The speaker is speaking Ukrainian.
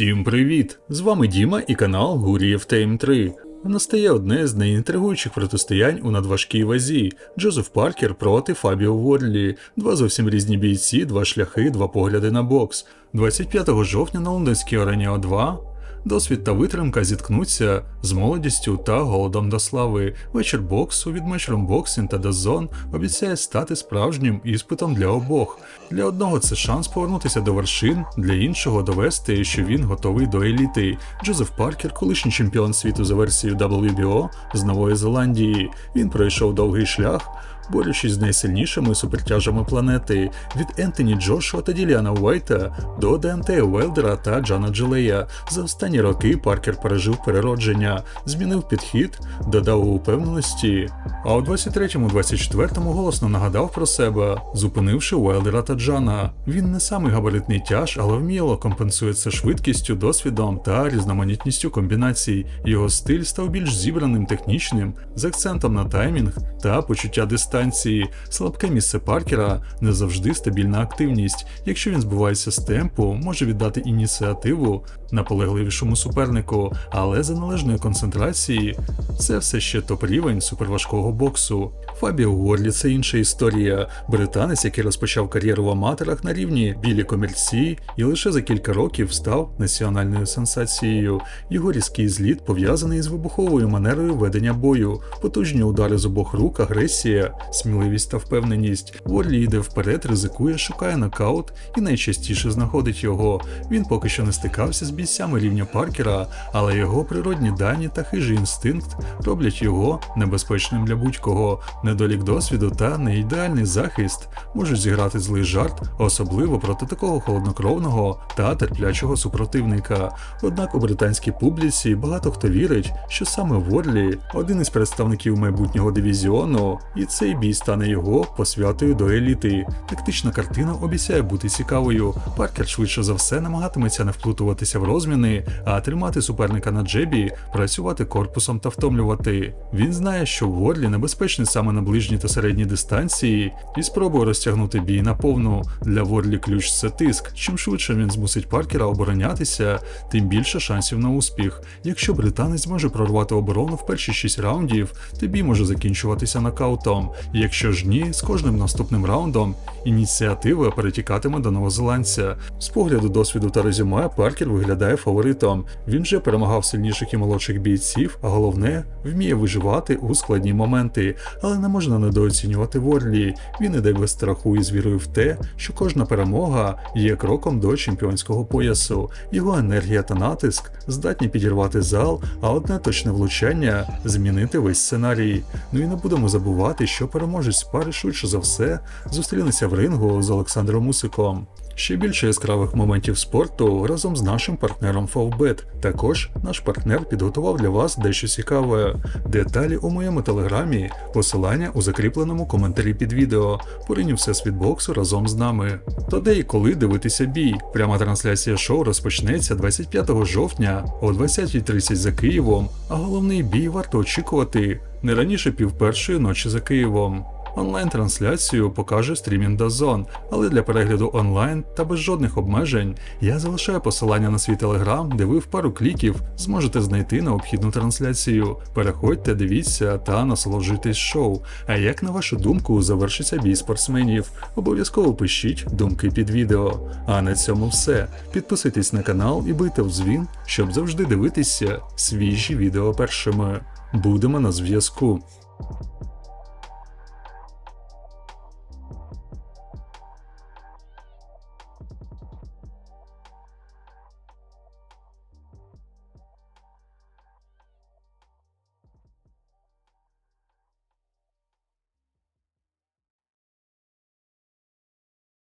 Всім привіт! З вами Діма і канал Гурієв Тейм 3. Настає одне з найінтригуючих протистоянь у надважкій вазі Джозеф Паркер проти Фабіо Ворлі. Два зовсім різні бійці, два шляхи, два погляди на бокс. 25 жовтня на лондонській арені О2 Досвід та витримка зіткнуться з молодістю та голодом до слави. Вечір боксу від Boxing та DAZN обіцяє стати справжнім іспитом для обох. Для одного це шанс повернутися до вершин, для іншого довести, що він готовий до еліти. Джозеф Паркер, колишній чемпіон світу за версією WBO з Нової Зеландії. Він пройшов довгий шлях борючись з найсильнішими супертяжами планети від Ентоні Джошуа та Діліана Уайта до Деантея Уелдера та Джана Джилея. За останні роки Паркер пережив переродження, змінив підхід, додав упевненості. А у 23-24 голосно нагадав про себе, зупинивши Уелдера та Джана. Він не самий габаритний тяж, але вміло компенсує це швидкістю, досвідом та різноманітністю комбінацій. Його стиль став більш зібраним, технічним, з акцентом на таймінг та почуття дистанції дистанції. Слабке місце Паркера не завжди стабільна активність. Якщо він збувається з темпу, може віддати ініціативу наполегливішому супернику, але за належної концентрації це все ще топ-рівень суперважкого боксу. Фабіо Уорлі це інша історія. Британець, який розпочав кар'єру в аматорах на рівні білі комірці, і лише за кілька років став національною сенсацією. Його різкий зліт пов'язаний з вибуховою манерою ведення бою, потужні удари з обох рук, агресія, сміливість та впевненість. Уорлі йде вперед, ризикує, шукає нокаут і найчастіше знаходить його. Він поки що не стикався з бійцями рівня Паркера, але його природні дані та хижий інстинкт роблять його небезпечним для будь-кого. Недолік досвіду та неідеальний захист можуть зіграти злий жарт, особливо проти такого холоднокровного та терплячого супротивника. Однак у британській публіці багато хто вірить, що саме Ворлі один із представників майбутнього дивізіону, і цей бій стане його посвятою до еліти. Тактична картина обіцяє бути цікавою. Паркер швидше за все намагатиметься не вплутуватися в розміни, а тримати суперника на джебі, працювати корпусом та втомлювати. Він знає, що Ворлі небезпечний саме на ближній та середній дистанції, і спробує розтягнути бій на повну. Для Ворлі ключ це тиск. Чим швидше він змусить Паркера оборонятися, тим більше шансів на успіх. Якщо британець зможе прорвати оборону в перші 6 раундів, то бій може закінчуватися нокаутом. Якщо ж ні, з кожним наступним раундом ініціатива перетікатиме до новозеландця. З погляду досвіду та резюме Паркер виглядає фаворитом. Він вже перемагав сильніших і молодших бійців, а головне вміє виживати у складні моменти, але не можна недооцінювати Ворлі. Він іде без страху і з вірою в те, що кожна перемога є кроком до чемпіонського поясу. Його енергія та натиск здатні підірвати зал, а одне точне влучання змінити весь сценарій. Ну і не будемо забувати, що переможець пари швидше за все зустрінеться в рингу з Олександром Мусиком. Ще більше яскравих моментів спорту разом з нашим партнером Favbet. Також наш партнер підготував для вас дещо цікаве. Деталі у моєму телеграмі, посилання у закріпленому коментарі під відео. Поринів всесвіт боксу разом з нами. То де і коли дивитися бій. Пряма трансляція шоу розпочнеться 25 жовтня о 20.30 за Києвом, а головний бій варто очікувати не раніше півпершої ночі за Києвом. Онлайн-трансляцію покаже стрімінг Дазон, але для перегляду онлайн та без жодних обмежень я залишаю посилання на свій телеграм, де ви в пару кліків зможете знайти необхідну трансляцію. Переходьте, дивіться та насолоджуйтесь шоу. А як на вашу думку завершиться бій спортсменів? Обов'язково пишіть думки під відео. А на цьому все. Підписуйтесь на канал і бийте в дзвін, щоб завжди дивитися свіжі відео першими. Будемо на зв'язку.